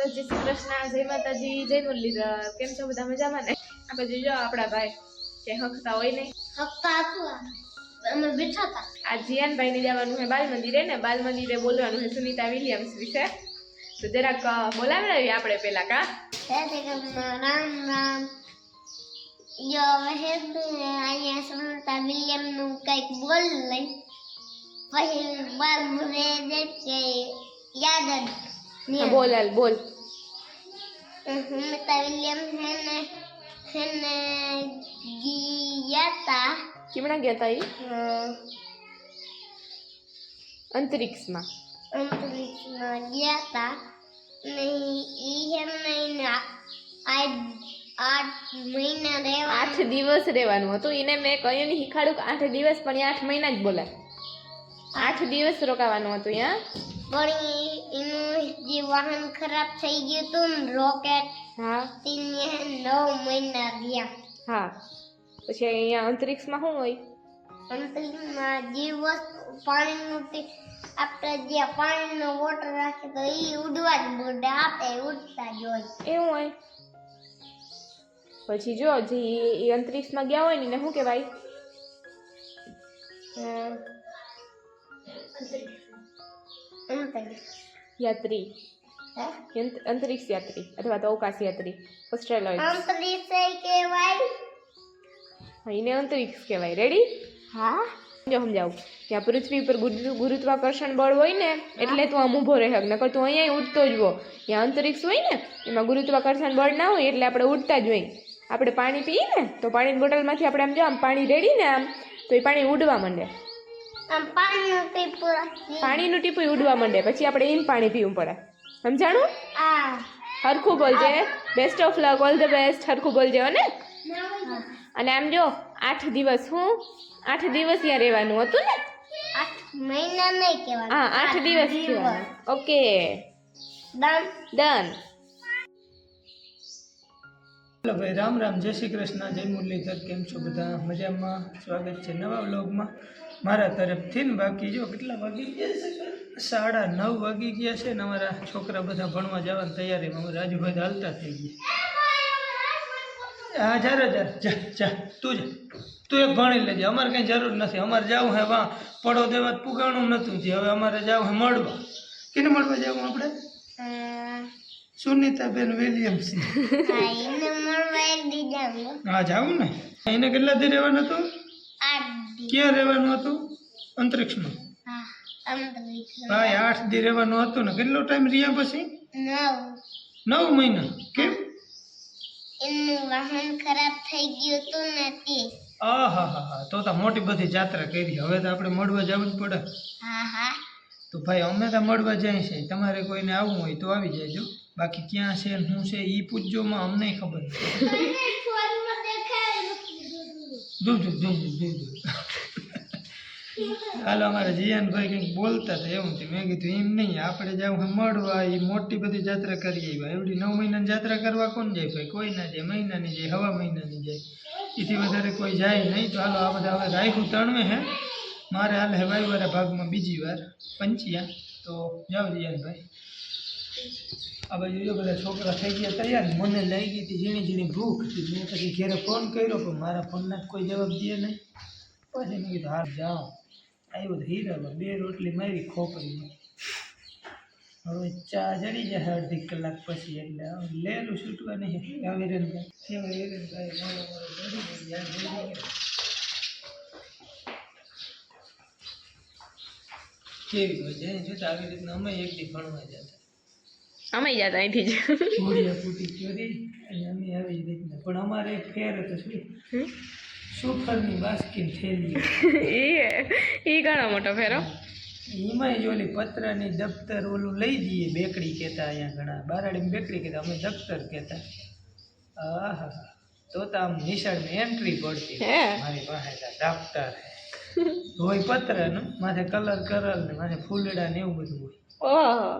તો જય શ્રી કૃષ્ણ જય માતાજી જય મુરલીધર કેમ છો બધા મજામાં ને? આ બાજુ જો આપણા ભાઈ કે હકતા હોય નહીં. હકતા હતું અમે બેઠા હતા. આ જીયાનભાઈ ને જવાનું છે બાલ મંદિરે ને બાલ મંદિરે બોલવાનું છે સુનિતા વિલિયમ્સ વિશે. તો જરાક બોલાવડાવીએ આપણે પેલા કા? રામ રામ. જો હવે અહીંયા સુનિતા વિલિયમનું કંઈક બોલ લઈ. પછી બાર મુરે દે કે યાદ બોલ બોલ. સુનતા વિલિયમ હે ને હે. ને ગયા તા કેમણા ગયા તા એ અંતરિક્ષમાં. અંતરિક્ષમાં ગયા તા ને ઈ હે ને એને આ- આઠ મહિના રહેવા આઠ દિવસ રહેવાનું હતું. એને મેં કહ્યું ને શીખાડું કે આઠ દિવસ પણ એ આઠ મહિના જ બોલાય. આઠ દિવસ રોકાવાનું હતું ત્યાં પણ એનું જે વાહન ખરાબ થઈ ગયું હતું ને રોકેટ હા. તેને નવ મહિના રહ્યા. હા. પછી અહીંયા અંતરિક્ષમાં શું હોય? અંતરિક્ષમાં જે વસ્તુ પાણીનું તે આપણે જે પાણીનો વોટર રાખે તો એ ઉડવા જ બોડે આપે ઉડતા જ હોય. એવું હોય? પછી જો જે એ અંતરિક્ષમાં ગયા હોય ને એને શું કહેવાય? અંતરિક્ષ. અંતરિક્ષ. યાત્રી અંતરિક્ષ યાત્રી અથવા તો અવકાશ યાત્રી ઓસ્ટ્રેલોઇડ કહેવાય એને અંતરિક્ષ કહેવાય રેડી હા જો સમજાવું. ત્યાં પૃથ્વી પર ગુરુ- ગુરુત્વાકર્ષણ બળ હોય ને એટલે તું આમ ઊભો રહે નકર તું અહીંયા ઉડતો જ હો. ત્યાં અંતરિક્ષ હોય ને એમાં ગુરુત્વાકર્ષણ બળ ના હોય એટલે આપણે ઉડતા જ હોય. આપણે પાણી પીએ ને તો પાણીની બોટલમાંથી આપણે આમ જો આમ પાણી રેડી ને આમ તો એ પાણી ઉડવા માંડે. આમ પાણીનું ટીપું પાણીનું ટીપું ઉડવા માંડે પછી આપણે એમ પાણી પીવું પડે. સમજાણું? આ હરખું બોલજે best of luck all the best હરખું બોલજે ને. અને આમ જો આઠ દિવસ હું આઠ દિવસ ત્યાં રહેવાનું હતું ને? આઠ મહિના નહીં કહેવાય હા આઠ દિવસ ઓકે. ડન ડન હેલો ભાઈ રામ રામ જય શ્રી કૃષ્ણ જય મુરલીધર કેમ છો બધા? મજામાં? સ્વાગત છે નવા વ્લોગમાં. મારા તરફથી ને બાકી જો કેટલા વાગી ગયા છે? સાડા નવ વાગી ગયા છે ને અમારા છોકરા બધા ભણવા જવાની તૈયારીમાં અમે રાજુભાઈ તો હાલતા થઈ ગયા. હા જા જા જા જા તું જા તું એક ભણી લેજે. અમારે કંઈ જરૂર નથી. અમારે જવું હે વાં પડો દેવા પુગાણું નહોતું જે હવે અમારે જવું હે મળવા. કેને મળવા જવું આપણે સુનિતાબેન વિલિયમ્સ હા જાવું ને. એને કેટલા દી રહેવાનું હતું? ક્યાં રહેવાનું હતું? અંતરિક્ષમાં. હા એ ભાઈ આઠ દી રહેવાનું હતું ને. કેટલો ટાઈમ રહ્યા પછી? નવ. મહિના. કેમ? એનું વાહન ખરાબ થઈ ગયું હતું ને તે. આ હા હા હા. તો તો મોટી બધી જાત્રા કરી. હવે તો આપણે મળવા જવું જ પડે. હા હા. તો ભાઈ અમે તો મળવા જાય છે. તમારે કોઈને આવવું હોય તો આવી જાયજો. બાકી ક્યાં છે શું છે એ પૂછજોમાં અમને ખબર નથી. દૂર દૂર દૂર હાલો, અમારા જીયાનભાઈ કંઈક બોલતા હતા એવું થયું. મેં કીધું, એમ નહીં, આપણે જાવ મળવા, એ મોટી બધી જાત્રા કરી આવ્યા એવડી નવ મહિનાની જાત્રા કરવા કોણ જાય ભાઈ? કોઈ ના જાય, મહિનાની જાય, હવા મહિનાની જાય. એથી વધારે કોઈ જાય નહીં. તો હાલો, આ બધા હવે રાખ્યું તણવે હે. મારે હાલ હે ભાગમાં બીજી વાર, પંચિયા. તો જાઓ જીયાનભાઈ. આ બાજુ જો બધા છોકરા થઈ ગયા તૈયાર. મને લઈ ગઈ હતી ઝીણી ઝીણી ભૂખ હતી. મેં પછી ઘેરે ફોન કર્યો, પણ મારા ફોનના કોઈ જવાબ દે નહીં. પછી મેં કીધું હાર જાઓ. આવ્યો તો હીરામાં બે રોટલી મારી ખોપરીમાં. હવે ચા ચડી જાય અડધી કલાક પછી એટલે હવે લેલું છૂટવા નહીં. હવે હવે જાય યાર જઈ ગયા. કેવી મજા જોતા આવી રીતના અમે એકથી ભણવા જતા. અમે જતા અહીંથી જ. પણ અમારે ફેર હતો શું? સુફરની બાસ્કીન થેલી એ એ ઘણો મોટો ફેરો એમાંય જો ઓલી પત્રની દફતર ઓલું લઈ જઈએ બેકડી કહેતા અહીંયા ઘણા. બારાડી બેકડી કહેતા અમે દફતર કહેતા. આહા તો તો આમ નિશાળમાં એન્ટ્રી પડતી. મારી પાસે દફતર હોય પત્રનું માથે કલર કરલ ને માથે ફૂલડા ને એવું બધું હોય. ઓહ.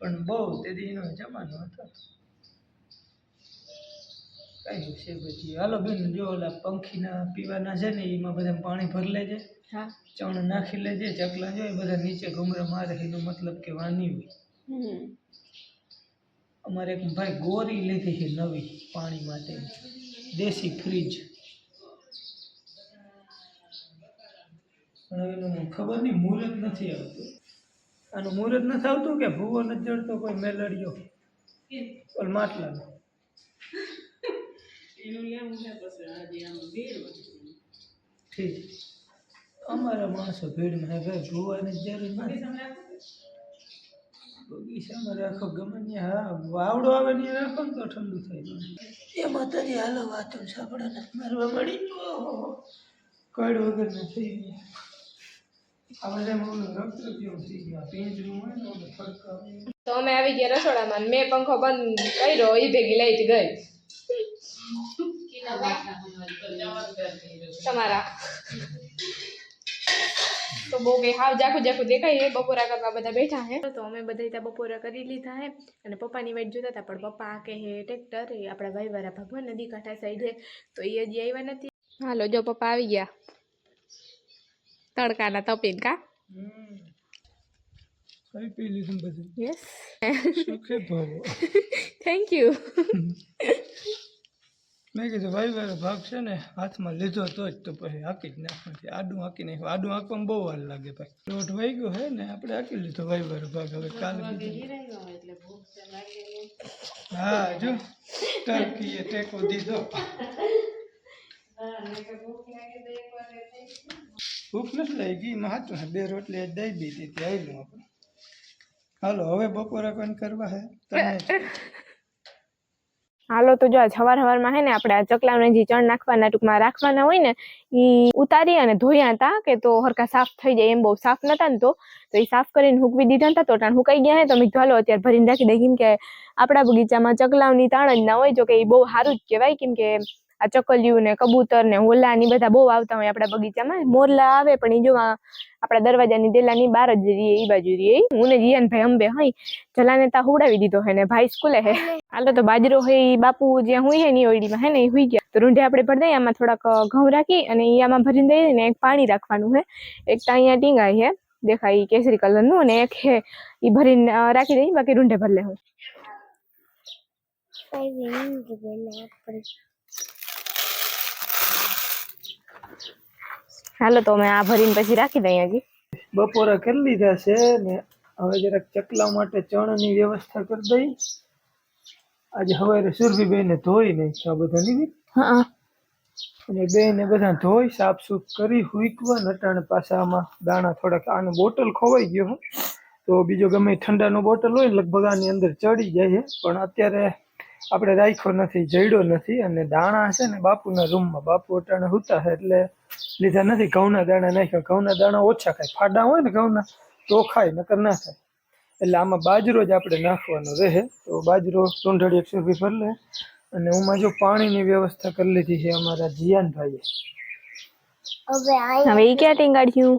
પણ બહુ તેથી એનો જમાનો હતો. કઈ છે પછી? હાલો બેન જો ઓલા પંખીના પીવાના છે ને એમાં બધા પાણી ભરી લેજે. હા. ચણ નાખી લેજે ચકલા જો એ બધા નીચે ઘુમરા મારે એનો મતલબ કે વાની હોય. અમારે એક ભાઈ ગોરી લીધી છે નવી પાણી માટે. દેશી ફ્રીજ. પણ હવે ખબર નહીં મુહૂર્ત નથી આવતું. આનું મુહૂર્ત નથી આવતું કે ભૂવો નથી જડતો કોઈ મેલડ્યો પણ માટલાનો. ઠીક. અમારા માણસો ભીડમાં હે ભાઈ ભૂવાને જરૂર બગીચામાં રાખો ગમે ને હા વાવડો આવે ને રાખો ને તો ઠંડુ થઈ જાય. એમાં તારી હાલો વાતો સાંભળે ને મારવા મળી કડ વગર ને થઈ ગયા. તો અમે આવી ગયા રસોડામાં અને મેં પંખો બંધ કર્યો એ ભેગી લાઈટ ગઈ. તમારા. તો બહુ કઈ હાવ જાખું જાખું દેખાય હે બપોરા કરવા બધા બેઠા હે તો અમે બધા ત્યાં બપોરા કરી લીધા હે અને પપ્પાની વાઈટ જોતા હતા પણ પપ્પા આ કે હે ટ્રેક્ટર એ આપણા ભાઈવાળા ભગવાન નદી કાંઠા સાઈડ હે તો એ હજી આવ્યા નથી. હાલો જો પપ્પા આવી ગયા. તડકાના તપીને કા હમ કઈ પી લીધું બધું યસ સુખે ભાવો થેન્ક યુ મેં કીધું ભાઈ વાળો ભાગ છે ને હાથમાં લીધો તો જ તો પછી હાકી જ નાખવાથી આડું હાકી નાખ્યું આડું હાંકવામાં બહુ વાર લાગે ભાઈ લોટ વાઈ ગયો હે ને આપણે હાકી લીધો ભાઈ વાળો ભાગ હવે કાલે બીજો. હા જો ટર્કીએ ટેકો દીધો. ભૂખ નથી લાગી. એમાં હાચું હે બે રોટલી આજ દઈ દીધી. હતી આવેલું આપણે. હાલો, હવે બપોરે કોઈને કરવા હે? તમે? હાલો, તો જો આજ સવાર સવારમાં હે ને આપણે આ ચકલાને જે ચણ નાખવાના ટૂંકમાં રાખવાના હોય ને એ ઉતારી અને ધોયા હતા કે તો હરકા સાફ થઈ જાય. એમ બહુ સાફ નતા ને તો. તો એ સાફ કરીને હૂકવી દીધા હતા. તો ટાણ હુકાઈ ગયા હે. તો મેં કીધું, હાલો, અત્યારે ભરીને રાખી દઈ કેમ કે આપણા બગીચામાં ચકલાઓની તાણ જ ના હોય. જો કે એ બહુ સારું જ કહેવાય. કેમ કે આ ચકલિયું ને કબૂતર ને હોલા ની બધા બહુ આવતા હોય આપણા બગીચામાં. મોરલા આવે પણ એ જો આપણા દરવાજાની દેલાની બહાર જ રહીએ એ બાજુ રહીએ. હું ને જીયાન ભાઈ અંબે હઈ, જલાને તા હુડાવી દીધો હે ને, ભાઈ સ્કૂલે હે. હાલો તો બાજરો હે, ઈ બાપુ જ્યાં હું હે ની ઓઈડીમાં હે ને એ હુઈ ગયા. તો રૂંઢે આપણે ભરી દઈએ, આમાં થોડાક ઘઉં રાખી અને એ આમાં ભરીને દઈએ ને, એક પાણી રાખવાનું હે. એક તો અહીંયા ટીંગાઈ હે, દેખાય કેસરી કલરનું અને એક હે એ ભરીને રાખી દઈ બાકી રૂંઢે ભરી લે હું કઈ વિંગ બેન આપણે હાલો તો અમે આ ભરીને પછી રાખી દઈએ હજી. બપોરે કરી લીધા છે ને હવે જરાક ચકલા માટે ચણની વ્યવસ્થા કરી દઈ. આજે સવારે ને ધોઈ નાખ્યા બધા નહીં હા અને બેને બધા ધોઈ સાફ સૂફ કરી હુઈકવા નટાણ પાછા આમાં દાણા થોડાક આનો બોટલ ખોવાઈ ગયો હે. તો બીજો ગમે ઠંડાનો બોટલ હોય ને લગભગ આની અંદર ચડી જાય છે. પણ અત્યારે આપણે રાખ્યો નથી જડ્યો નથી. અને દાણા છે ને બાપુના રૂમમાં બાપુ અટાણે હુતા છે એટલે લીધા નથી ઘઉંના દાણા નાખ્યા ઘઉંના દાણા ઓછા ખાય. ફાડા હોય ને ઘઉંના તો ખાય નકર ના ખાય. એટલે આમાં બાજરો જ આપણે નાખવાનો રહે. તો બાજરો ટોંઢળી એકસો રૂપિયા ભર લે અને એમાં જો પાણીની વ્યવસ્થા કરી લીધી છે અમારા જીયાનભાઈએ. હવે એ ક્યાં ટીંગાડ્યું?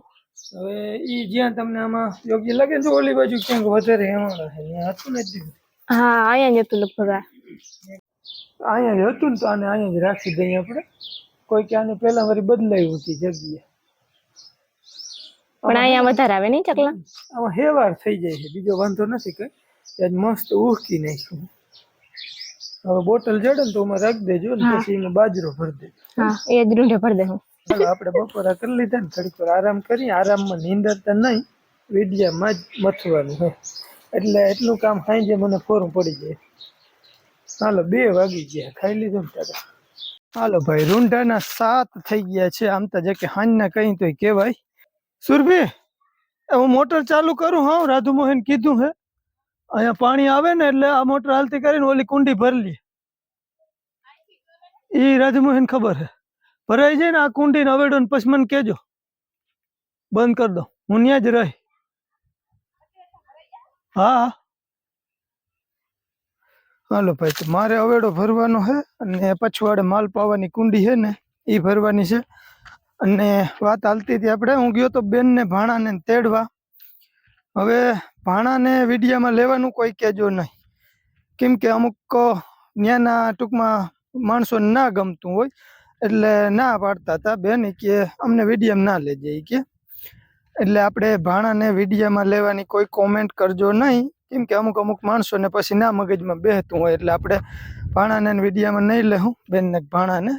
હવે એ જ્યાં તમને આમાં યોગ્ય લાગે તો ઓલી બાજુ ક્યાંક વધારે હેવાણા છે. ત્યાં હતું ને હા અહીંયા જ હતું લગભગ અહીંયા જ હતું ને તો આને અહીંયા જ રાખી દઈએ આપણે. કોઈ ક્યાં પેલા પહેલા બદલાઈ બદલાયું હતી જગ્યા પણ અહીંયા વધારે આવે નહીં ચકલા? આમાં હેવાર થઈ જાય છે બીજો વાંધો નથી કઈ. ત્યાં મસ્ત ઉહકી નાખ્યું. હવે બોટલ જડે ને તો એમાં રાખી દેજો ને પછી એમાં બાજરો ભરી દેજો. હા એ જ રૂંઢે ભરી દે હું ચાલો આપણે બપોરા કરી લીધા ને થોડીક વાર આરામ કરી આરામમાં નીંદર તો નહીં વિડિયામાં જ મથવાનું હે એટલે એટલું કામ સાંજે મને ફોરું પડી જાય. ચાલો બે વાગી ગયા. ખાઈ લીધું ને તારે હાલો ભાઈ, રૂંઢાના સાત થઈ ગયા છે. આમ તો જે કે હાંજના કઈ તો કહેવાય. સુરભી હું મોટર ચાલુ કરું, હા? રાધુ મોહન કીધું હે. અહીંયા પાણી આવે ને એટલે આ મોટર હાલતી કરીને ઓલી કુંડી ભરી લઈએ એ રાધુ ખબર હે. ભરાઈ જાય ને આ કુંડી ને અવેડો ને પછી મને કેજો બંધ કરી દો હું ત્યાં જ રહી. હા હા. હાલો ભાઈ, તો મારે અવેડો ભરવાનો છે અને પછવાડે માલ પાવાની કુંડી છે ને એ ભરવાની છે. અને વાત હાલતી હતી આપણે, હું ગયો તો બેનને ભાણાને તેડવા. હવે ભાણાને વિડીયામાં લેવાનું કોઈ કહેજો નહીં. કેમ કે અમુક ત્યાંના ટૂંકમાં માણસોને ના ગમતું હોય, એટલે ના પાડતા હતા બેન કે અમને વિડીયામાં ના લેજે કે. એટલે આપણે ભાણાને વિડીયામાં લેવાની કોઈ કોમેન્ટ કરજો નહીં. કેમ કે અમુક અમુક માણસોને પછી ના મગજમાં બેહતું હોય એટલે આપણે ભાણાને વિડીયામાં નહીં લેવું બેનને ભાણાને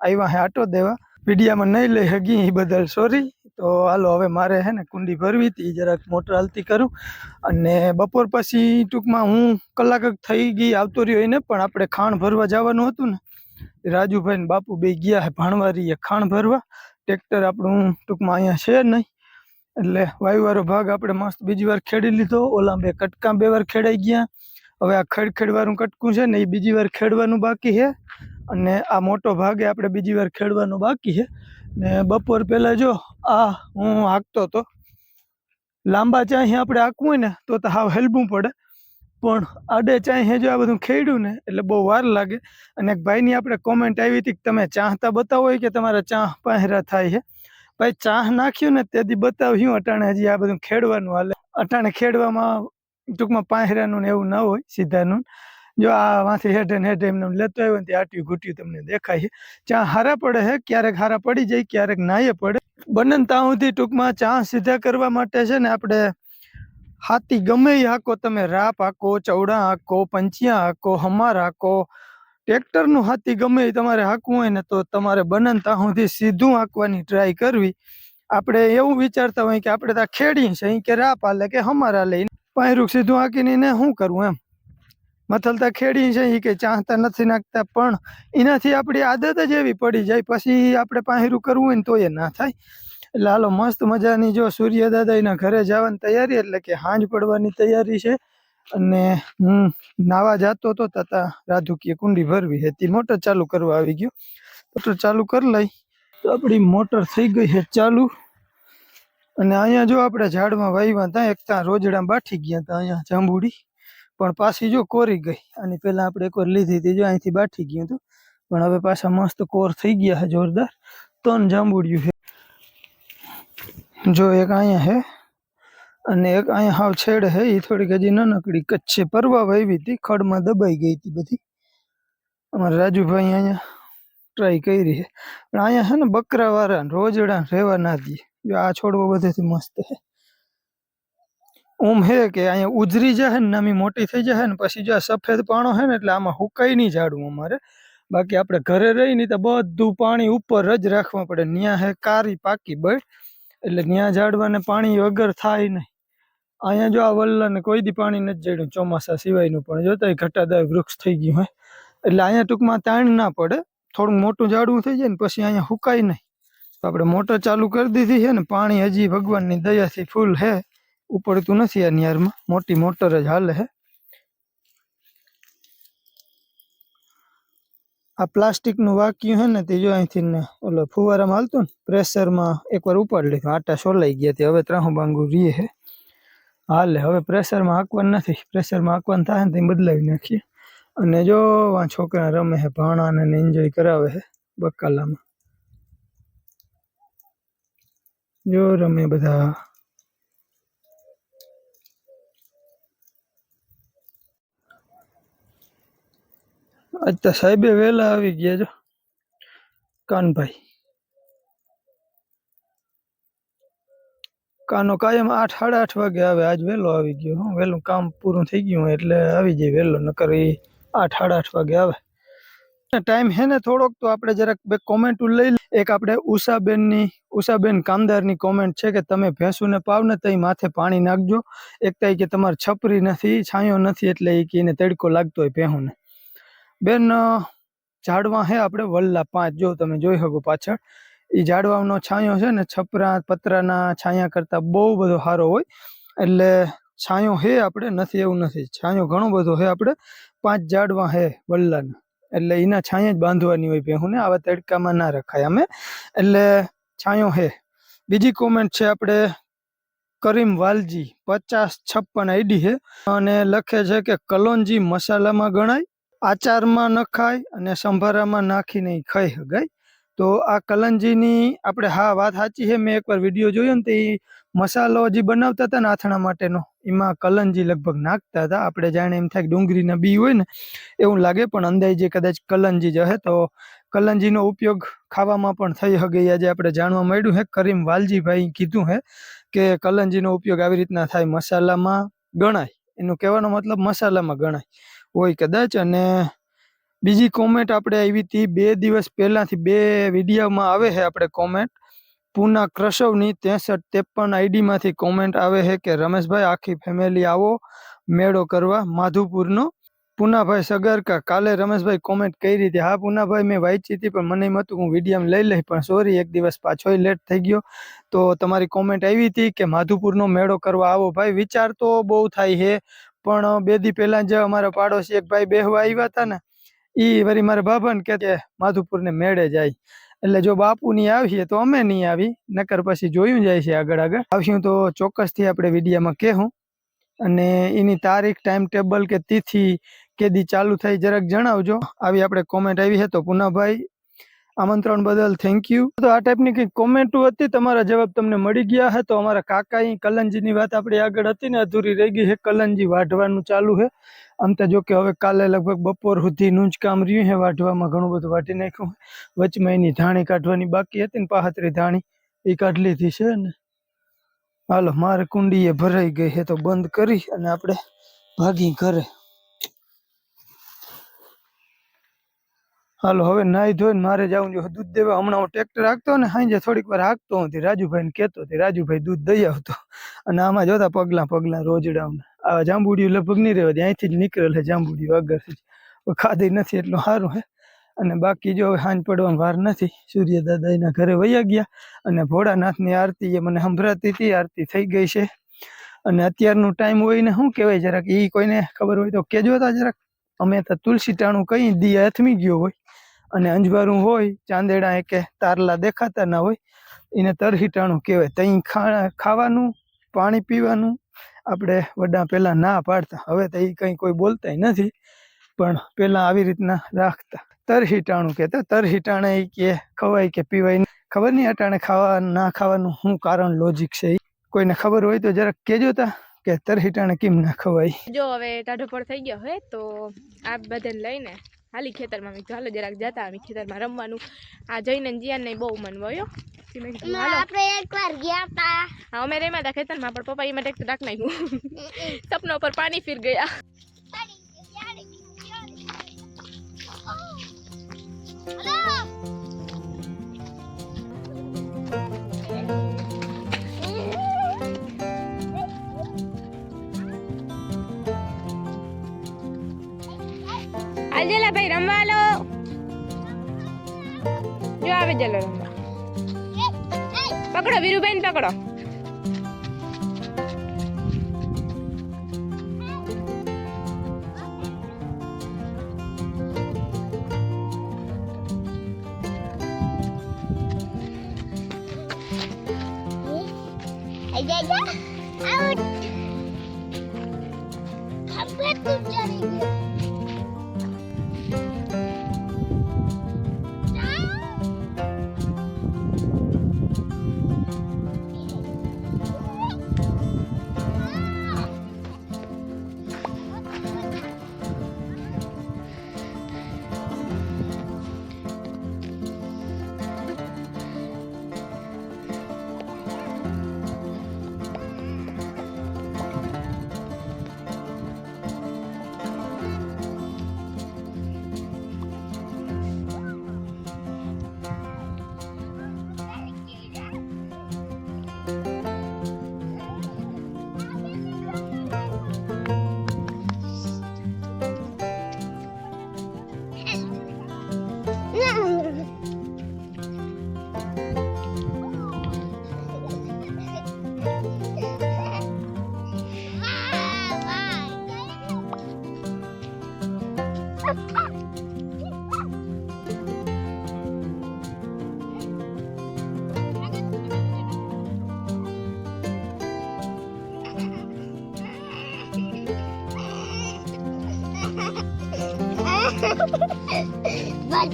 આવ્યા હે આટો દેવા. વિડીયામાં નહીં લઈ હગી એ બદલ સોરી તો હાલો, હવે મારે હે ને કુંડી ભરવી હતી. જરાક મોટર હાલતી કરું. અને બપોર પછી ટૂંકમાં હું કલાક થઈ ગઈ આવતો રહ્યો એને, પણ આપણે ખાણ ભરવા જવાનું હતું ને. રાજુભાઈ ને બાપુ બે ગયા હે ભાણવારીએ ખાણ ભરવા. ટ્રેક્ટર આપણું ટૂંકમાં અહીંયા છે નહીં. એટલે વાયુવાળો ભાગ આપણે મસ્ત બીજી વાર ખેડી લીધો, ઓલા બે કટકા બે વાર ખેડાઈ ગયા. હવે આ ખેડ ખેડવાનું કટકું છે ને એ બીજી વાર ખેડવાનું બાકી છે. અને આ મોટો ભાગ આપણે બીજી વાર ખેડવાનો બાકી છે. ને બપોર પહેલા જો આ હું હાંકતો હતો લાંબા ચાહે આપણે હાંકવું હોય ને, તો હાવ હેલવું પડે. પણ આડે ચાંહે જો આ બધું ખેડ્યું ને, એટલે બહુ વાર લાગે. અને એક ભાઈની આપણે કોમેન્ટ આવી હતી કે તમે ચાહતા બતાવો કે તમારા ચાહ પહેરા થાય છે. ભાઈ, ચાહ નાખ્યું ને તેથી બતાવ્યું, અટાણે હજી આ બધું ખેડવાનું હાલે. અટાણે ખેડવામાં ટૂંકમાં પાંહરાનું ને એવું ન હોય, સીધાનું. જો આ વાંથી હેઠે ને હેઠે લેતો આવ્યો ને આટ્યું ઘૂટ્યું તમને દેખાય ચા હારા પડે છે, ક્યારેક હારા પડી જાય, ક્યારેક નાયે પડે. બંને ત્યાં સુધી ટૂંકમાં ચા સીધા કરવા માટે છે ને આપણે હાથી ગમે એ હાકો, તમે રાપ હાકો ચવડા હાકો, પંચિયા હાકો, હમાર હાકો ટ્રેક્ટરનું હાથી ગમે એ તમારે હાંકવું હોય ને તો તમારે બનન ત્યાં સુધી સીધું હાંકવાની ટ્રાય કરવી. આપણે એવું વિચારતા હોય કે આપણે ત્યાં ખેડી છે કે રાપ પાલે કે હમારા લઈને પાયરું સીધું હાંકીને એને શું કરવું એમ? મથલતા ખેડી છે એ કે ચાહતા નથી નાખતા, પણ એનાથી આપણી આદત જ એવી પડી જાય, પછી આપણે પાયરું કરવું હોય ને તો એ ના થાય. એટલે હાલો, મસ્ત મજાની જો સૂર્યદાદા એના ઘરે જવાની તૈયારી, એટલે કે હાંજ પડવાની તૈયારી છે. અને હું નાવા જાતો તો તતા રાધુકીએ કુંડી ભરવી હતી. મોટર ચાલુ કરવા આવી ગયો. મોટર ચાલુ કરી લઈ. તો આપણી મોટર થઈ ગઈ છે ચાલુ. અને અહીંયા જો આપણે ઝાડમાં વાવ્યા હતા એક ત્યાં રોજડા બાઠી ગયા હતા અહીંયા જાંબુડી. પણ પાછી જો કોરી ગઈ. અને પેલા આપણે એક વાર લીધી હતી જો અહીંથી બાઠી ગયું હતું. પણ હવે પાછા મસ્ત કોર થઈ ગયા છે જોરદાર. ત્રણ જાંબુડિયું છે. જો એક અહીંયા છે. અને એક અહીંયા હાવ છેડે હે એ થોડીક હજી નાનકડી કચ્છે પરવા વાવી હતી, ખડમાં દબાઈ ગઈ હતી બધી. અમારા રાજુભાઈ અહીંયા ટ્રાય કરી છે. પણ અહીંયા છે ને બકરાવાળા રોજડા રહેવા ના દે જો આ છોડવો બધેથી મસ્ત છે ઓમ હે કે અહીંયા ઉજરી જાય ને નામી મોટી થઈ જાય ને પછી જો આ સફેદ પાણો છે ને એટલે આમાં હુકાઈ નહીં ઝાડવું અમારે. બાકી આપણે ઘરે રહી ને તો બધું પાણી ઉપર જ રાખવા પડે. ત્યાં હે કારી પાકી બળ. એટલે ત્યાં ઝાડવાને પાણી વગર થાય નહીં. અહીંયા જો આ વલ્લાને કોઈ દી પાણી નથી જડ્યું, ચોમાસા સિવાયનું પણ. જોતા ઘટાદાર વૃક્ષ થઈ ગયું હોય એટલે અહીંયા ટૂંકમાં તાણ ના પડે. થોડું મોટું ઝાડવું થઈ જાય ને પછી અહીંયા હુકાય નહીં. તો આપણે મોટર ચાલુ કરી દીધી છે ને, પાણી હજી ભગવાનની દયાથી ફૂલ હે. ઉપડતું નથી આ નિયારમાં. મોટી મોટર જ હાલે છે આ પ્લાસ્ટિકનું વાક્યું છે ને તે જો અહીંથી ને ઓલો ફુવારામાં હાલતું ને, પ્રેશરમાં એકવાર ઉપાડી લીધું. આટા સોલાઈ ગયા તે, હવે ત્રાહું બાંગુ રીએ હે. હાલે, હવે પ્રેશરમાં હાંકવાનું નથી. પ્રેશરમાં હાંકવાનું થાય ને તે બદલાવી નાખીએ. અને જો આ છોકરા રમે હે, ભાણાને ને એન્જોય કરાવે હે બકાલામાં જો રમે બધા આજ તો સાહેબે વહેલા આવી ગયા જો. કાનભાઈ. કાનો કાયમ આઠ, સાડા આઠ વાગે આવે, આજ વહેલો આવી ગયો હું. વહેલું કામ પૂરું થઈ ગયું એટલે આવી જાય વહેલો નકર એ આઠ, સાડા આઠ વાગે આવે. ટાઈમ હે ને થોડોક, તો આપણે જરાક બે કોમેન્ટ લઈ. એક આપણે ઉષાબેનની, ઉષાબેન કામદારની કોમેન્ટ છે કે તમે ભેંસુને પાવને તો માથે પાણી નાખજો. એક તો કે તમારે છપરી નથી, છાંયો નથી એટલે એ કે એને તડકો લાગતો હોય ભેહુંને બેન ઝાડવા હે આપણે વલ્લા પાંચ, જો તમે જોઈ શકો પાછળ. એ ઝાડવાનો છાંયો છે ને, છપરા, પતરાના છાંયા કરતાં બહુ બધો સારો હોય. એટલે છાંયો હે આપણે, નથી એવું નથી. છાંયો ઘણો બધો હે આપણે, પાંચ ઝાડવા હે વલ્લાના. એટલે એના છાંયા જ બાંધવાની હોય ભેહુંને, આવા તડકામાં ના રખાય અમે. એટલે છાંયો હે. બીજી કોમેન્ટ છે આપણે, કરીમ વાલજી, પચાસ છપ્પન આઈડી છે અને લખે છે કે, કલોનજી મસાલામાં ગણાય. આચારમાં નખાય અને સંભારામાં નાખીને ખાઈ શકાય તો આ કલંજીની આપણે હા વાત સાચી છે. મેં એકવાર વીડિયો જોયો ને તો મસાલો જે બનાવતા હતા ને આથણા માટેનો. એમાં કલંજી લગભગ નાખતા હતા. આપણે જાણે એમ થાય ડુંગળીના બી હોય ને એવું લાગે, પણ અંદાજે કદાચ કલંજી જ હે. તો કલંજીનો ઉપયોગ ખાવામાં પણ થઈ શકે આજે આપણે જાણવા મળ્યું હે, કરીમ વાલજીભાઈ કીધું હે કે કલંજીનો ઉપયોગ આવી રીતના થાય મસાલામાં ગણાય. એનું કહેવાનો મતલબ મસાલામાં ગણાય. હોય કદાચ. અને બીજી કોમેન્ટ આપણે આવી હતી, બે દિવસ પહેલાંથી બે વિડીયોમાં આવે છે આપણે કોમેન્ટ પૂના ક્રશવની ત્રેસઠ ત્રેપન આઈડીમાંથી કોમેન્ટ આવે છે કે, રમેશભાઈ, આખી ફેમિલી આવો મેળો કરવા માધુપુરનો. પૂનાભાઈ સગરકા, કાલે રમેશભાઈ કોમેન્ટ કરી હતી. હા, પૂનાભાઈ, મેં વાંચી હતી, પણ મને એમ હતું હું વિડીયામાં લઈ લઈ પણ સોરી એક દિવસ પાછોય લેટ થઈ ગયો. તો તમારી કોમેન્ટ આવી હતી કે, માધુપુરનો મેળો કરવા આવો. ભાઈ, વિચાર તો બહુ થાય છે. પણ બે દી પહેલાં જે અમારા પાડોશી એક ભાઈ બેહવા આવ્યા હતા ને એ વળી મારા બાબાને કે માધુપુરને મેળે જાય. એટલે જો બાપુ ની આવીએ તો અમે નહીં આવી, નકર પછી જોયું જાય છે આગળ આગળ. આવશું તો ચોક્કસથી આપણે વિડીયામાં કહેવું. અને એની તારીખ ટાઈમ ટેબલ કે તિથિ કેદી ચાલુ થઈ જરાક જણાવજો. આવી આપણે કોમેન્ટ આવી છે તો પુનાભાઈ આમંત્રણ બદલ થેન્ક યુ તો આ ટાઈપની કંઈક કોમેન્ટો હતી, તમારા જવાબ તમને મળી ગયા હે, તો અમારા કાકા કલંજીની વાત આપણી આગળ હતી ને, અધૂરી રહી ગઈ છે કલંજી વાઢવાનું ચાલુ છે આમ તો જો કે હવે કાલે લગભગ બપોર સુધીનું જ કામ રહ્યું છે વાઢવામાં ઘણું બધું વાઢી નાખ્યું વચમાં એની ધાણી કાઢવાની બાકી હતી ને, પાહતરી ધાણી એ કાઢી લીધી છે ને. હાલો, મારે કુંડી એ ભરાઈ ગઈ છે તો બંધ કરી અને આપણે ભાગી ઘરે. હાલો, હવે નાહી ધોઈને મારે જવું જોઈએ દૂધ દેવા હમણાં હું ટ્રેક્ટર હાંકતો ને સાંજે થોડીક વાર હાંકતો હતી રાજુભાઈને કહેતો હતી રાજુભાઈ, દૂધ દઈ આવતો. અને આમાં જોતા પગલા પગલા રોજડાઓને આ જાંબુડિયું લગભગ નહીં રહેવા અહીંથી જ નીકળેલ છે જાંબુડિયું આગળથી ખાધી નથી એટલું સારું હે. અને બાકી જો હવે સાંજ પડવાની વાર નથી, સૂર્ય દાદા એના ઘરે વયા ગયા અને ભોળાનાથની આરતી એ મને સંભળાતી હતી, આરતી થઈ ગઈ છે. અને અત્યારનું ટાઈમ હોય ને શું કહેવાય જરાક એ કોઈને ખબર હોય તો કહેજો હતા જરાક. અમે તો તુલસી ટાણું કઈ દી અથમી ગયો હોય. અને અંજવારું હોય, ચાંદેડા એ કે તારલા દેખાતા ના હોય, એને તરહીટાણું કહેવાય. ખા, ખાવાનું, પાણી પીવાનું, આપણે વડા પહેલાં ના પાડતા. હવે તો એ કંઈ કોઈ બોલતાય નથી, પણ પહેલાં આવી રીતના રાખતા. તરહીટાણું કહેતા. તરહીટાણે એ કે, ખવાય કે પીવાય ખબર નહીં અટાણે ખાવા, ના ખાવાનું શું કારણ લોજિક છે. કોઈને ખબર હોય તો જરાક કહેજો તા કે તરહીટાણે કેમ ના ખવાય? જો હવે ટાઢો પર થઈ ગયો હોય તો આ બધાને લઈને હાલી ખેતરમાં મેં હાલો જરાક જતા અમે ખેતરમાં રમવાનું. આ જઈને જીયાને બહુ મન વયો આપણે એકવાર ગયા હતા હા અમે રેમાં હતા ખેતરમાં પણ પપ્પા એ માટે રાખ નાખ્યું. સપના ઉપર પાણી ફીર ગયા. આલજેલા ભાઈ રમવા લો. જો આવે જલો રમવા. પકડો વીરુભાઈ ને પકડો.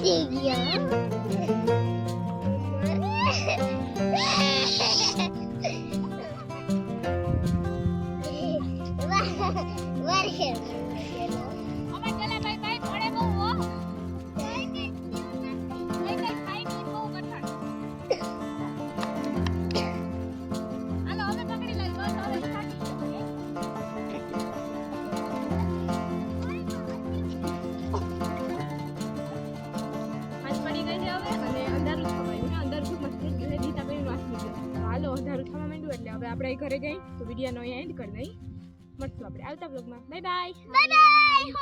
બચી ગયા આપણે ઘરે જઈ તો વિડીયોનો એન્ડ કરી દઈ. મળશું આપણે આવતા બ્લોગમાં બાય બાય